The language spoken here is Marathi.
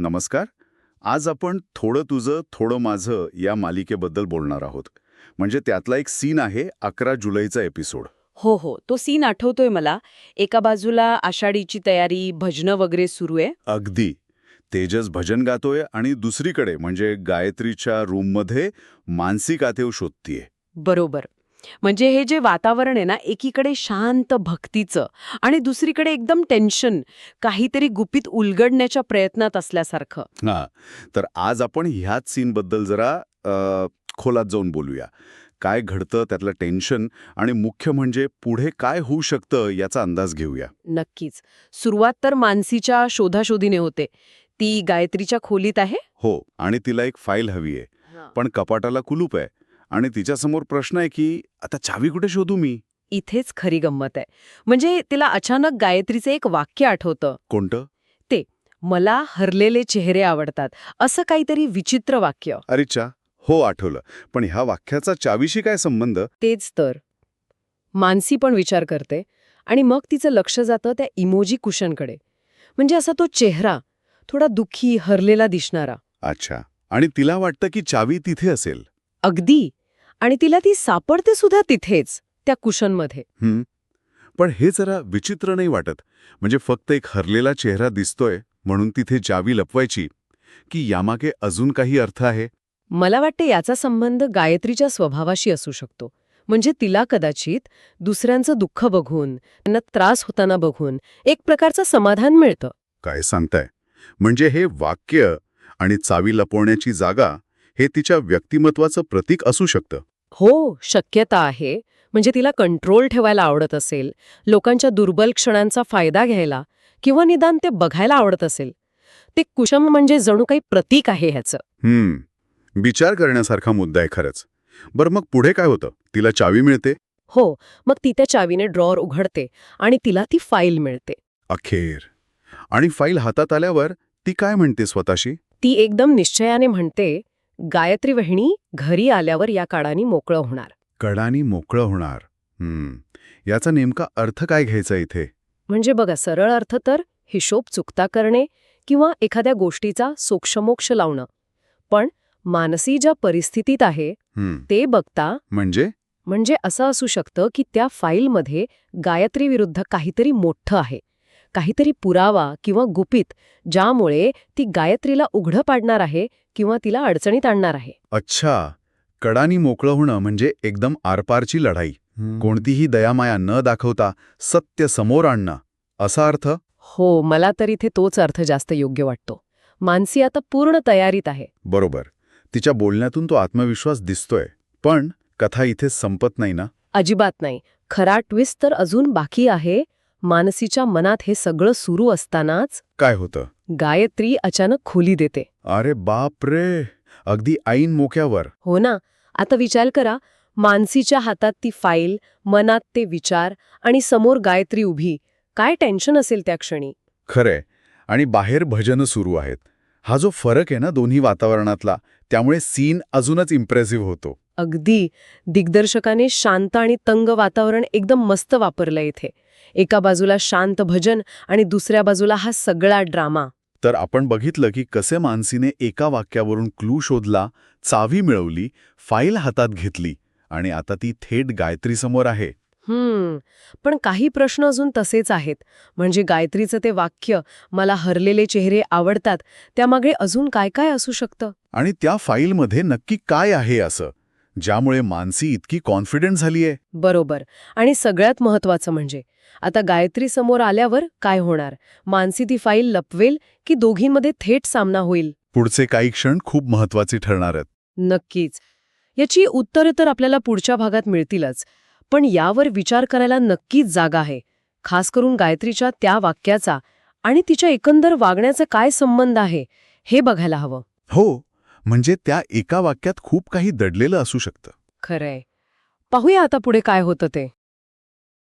नमस्कार. आज आपण थोडं तुझं थोडं माझं या मालिकेबद्दल बोलणार आहोत. म्हणजे त्यातला एक सीन आहे अकरा जुलैचा एपिसोड. हो हो. तो सीन आठवतोय मला. एका बाजूला आषाढीची तयारी भजनं वगैरे सुरू आहे. अगदी. तेजस भजन गातोय आणि दुसरीकडे म्हणजे गायत्रीच्या रूममध्ये मानसिक आतेव शोधतीये. बरोबर. म्हणजे हे जे वातावरण आहे ना एकीकडे शांत भक्तीचं आणि दुसरीकडे एकदम टेन्शन काहीतरी गुपित उलगडण्याच्या प्रयत्नात असल्यासारखं. हा तर आज आपण ह्याच सीनबद्दल जरा अ, खोलात जाऊन बोलूया. काय घडतं त्यातलं टेन्शन आणि मुख्य म्हणजे पुढे काय होऊ शकतं याचा अंदाज घेऊया. नक्कीच. सुरुवात तर मानसीच्या शोधाशोधीने होते. ती गायत्रीच्या खोलीत आहे? हो आणि तिला एक फाईल हवी आहे. पण कपाटाला कुलूप आहे. आणि तिच्यासमोर प्रश्न आहे की आता चावी कुठे शोधू मी? इथेच खरी गंमत आहे. म्हणजे तिला अचानक गायत्रीचे एक वाक्य आठवतं. कोणतं? मला हरलेले चेहरे आवडतात. असं काहीतरी विचित्र वाक्य. अरेच्छा हो आठवलं. पण ह्या वाक्याचा चावीशी काय संबंध? तेच तर. मानसी पण विचार करते आणि मग तिचं लक्ष जातं त्या इमोजी कुशनकडे. म्हणजे असा तो चेहरा थोडा दुःखी हरलेला दिसणारा. अच्छा. आणि तिला वाटतं की चावी तिथे असेल. अगदी. आणि तिला ती सापडते सुद्धा तिथेच त्या कुशनमध्ये. हं. पण हे जरा विचित्र नाही वाटत. म्हणजे फक्त एक हरलेला चेहरा दिसतोय म्हणून तिथे चावी लपवायची की यामागे अजून काही अर्थ आहे? मला वाटते याचा संबंध गायत्रीच्या स्वभावाशी असू शकतो. म्हणजे तिला कदाचित दुसऱ्यांचं दुःख बघून त्यांना त्रास होताना बघून एक प्रकारचं समाधान मिळतं. काय सांगताय? म्हणजे हे वाक्य आणि चावी लपवण्याची जागा हे तिच्या व्यक्तिमत्वाचं प्रतीक असू शकतं. हो शक्यता आहे. म्हणजे तिला कंट्रोल ठेवायला आवडत असेल लोकांच्या दुर्बल क्षणांचा फायदा घ्यायला किंवा निदान ते बघायला आवडत असेल. ते कुशम म्हणजे जणू काही प्रतीक आहे ह्याचं. हम्म. विचार करण्यासारखा मुद्दा आहे खरंच. बरं मग पुढे काय होतं? तिला चावी मिळते? हो मग ती त्या चावीने ड्रॉवर उघडते आणि तिला ती फाईल मिळते. अखेर. आणि फाईल हातात आल्यावर ती काय म्हणते स्वतःशी? ती एकदम निश्चयाने म्हणते गायत्री वहिनी घरी आल्यावर या काळानी मोकळं होणार. कडानी मोकळं होणार. हम्म. याचा नेमका अर्थ काय घ्यायचा इथे? म्हणजे बघा सरळ अर्थ तर हिशोब चुकता करणे किंवा एखाद्या गोष्टीचा सोक्षमोक्ष लावणं. पण मानसी ज्या परिस्थितीत आहे हम्म. ते बघता म्हणजे? म्हणजे असं असू शकतं की त्या फाईलमध्ये गायत्री विरुद्ध काहीतरी मोठं आहे. काहीतरी पुरावा किंवा गुपित ज्यामुळे ती गायत्रीला उघडं पाडणार आहे किंवा तिला अडचणीत आणणार आहे. अच्छा. कडानी मोकळं होणं म्हणजे एकदम आरपारची लढाई. कोणतीही दयामाया न दाखवता सत्य समोर आणणं. असा अर्थ? हो मला तर इथे तोच अर्थ जास्त योग्य वाटतो. मानसी आता पूर्ण तयारीत आहे. बरोबर. तिच्या बोलण्यातून तो आत्मविश्वास दिसतोय. पण कथा इथेच संपत नाही ना? अजिबात नाही. खरा ट्विस्ट तर अजून बाकी आहे. मानसीच्या मनात हे सगळं सुरू असतानाच काय होतं? गायत्री अचानक खोली देते. अरे बाप रे! अगदी ऐन मोक्यावर. हो ना. आता विचार करा मानसीच्या हातात ती फाईल मनात ते विचार आणि समोर गायत्री उभी काय टेन्शन असेल त्या क्षणी? खरंय. आणि बाहेर भजनं सुरू आहेत. हा जो फरक आहे ना दोन्ही वातावरणातला त्यामुळे सीन अजूनच इम्प्रेसिव्ह होतो. अगदी. दिग्दर्शकाने शांत आणि तंग वातावरण एकदम मस्त वापरलं इथे. एका बाजूला शांत भजन आणि दुसऱ्या बाजूला हा सगळा ड्रामा. तर आपण बघितलं की कसे मानसीने एका वाक्यावरून क्लू शोधला चावी मिळवली फाईल हातात घेतली आणि आता ती थेट गायत्रीसमोर आहे. हम्म पण काही प्रश्न अजून तसेच आहेत. म्हणजे गायत्रीचं ते वाक्य मला हरलेले चेहरे आवडतात त्यामागे अजून काय काय असू शकतं? आणि त्या फाईलमध्ये नक्की काय आहे असं? ज्यामुळे मानसी इतकी कॉन्फिडंट झालीये. बरोबर. आणि सगळ्यात महत्वाचं म्हणजे आता गायत्री समोर आल्यावर काय होणार? मानसी ती फाईल लपवेल की दोघींमध्ये थेट सामना होईल? पुढचे काही क्षण खूप महत्त्वाचे ठरणार आहेत. नक्कीच. याची उत्तरे तर आपल्याला पुढच्या भागात मिळतीलच पण यावर विचार करायला नक्कीच जागा आहे. खास करून गायत्रीच्या त्या वाक्याचा आणि तिच्या एकंदर वागण्याचा काय संबंध आहे हे बघायला हवं. हो म्हणजे त्या एका वाक्यात खूप काही दडलेलं असू शकतं. खरंय. पाहूया आता पुढे काय होतं ते.